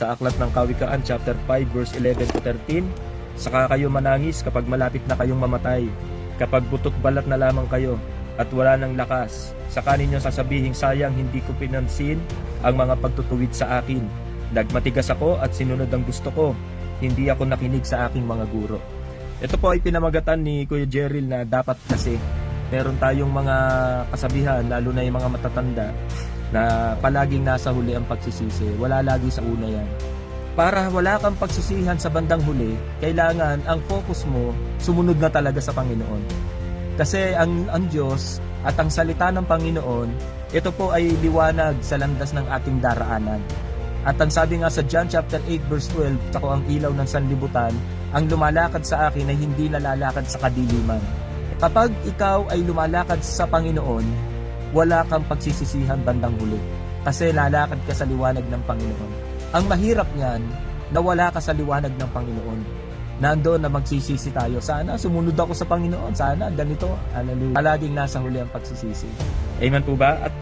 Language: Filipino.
sa Aklat ng Kawikaan chapter 5 verse 11 to 13. Saka kayo manangis kapag malapit na kayong mamatay, kapag butot balat na lamang kayo at wala ng lakas. Saka ninyo sasabihin sayang hindi ko pinansin ang mga pagtutuwid sa akin. Nagmatigas ako at sinunod ang gusto ko. Hindi ako nakinig sa aking mga guro. Ito po ay pinamagatan ni Kuya Jeril na dapat kasi meron tayong mga kasabihan, lalo na yung mga matatanda, na palaging nasa huli ang pagsisisi. Wala lagi sa una yan. Para wala kang pagsisihan sa bandang huli, kailangan ang focus mo sumunod na talaga sa Panginoon. Kasi ang, ang Diyos at ang salita ng Panginoon, ito po ay liwanag sa landas ng ating daraanan. At ang sabi nga sa John chapter 8 verse 12, ako ang ilaw ng sanlibutan, ang lumalakad sa akin ay hindi nalalakad sa kadiliman. Kapag ikaw ay lumalakad sa Panginoon, wala kang pagsisisihan bandang huli. Kasi lalakad ka sa liwanag ng Panginoon. Ang mahirap niyan, na wala ka sa liwanag ng Panginoon. Nandoon na magsisisi tayo. Sana sumunod ako sa Panginoon. Sana ganito. Hallelujah. Palaging nasa huli ang pagsisisi. Amen po ba? At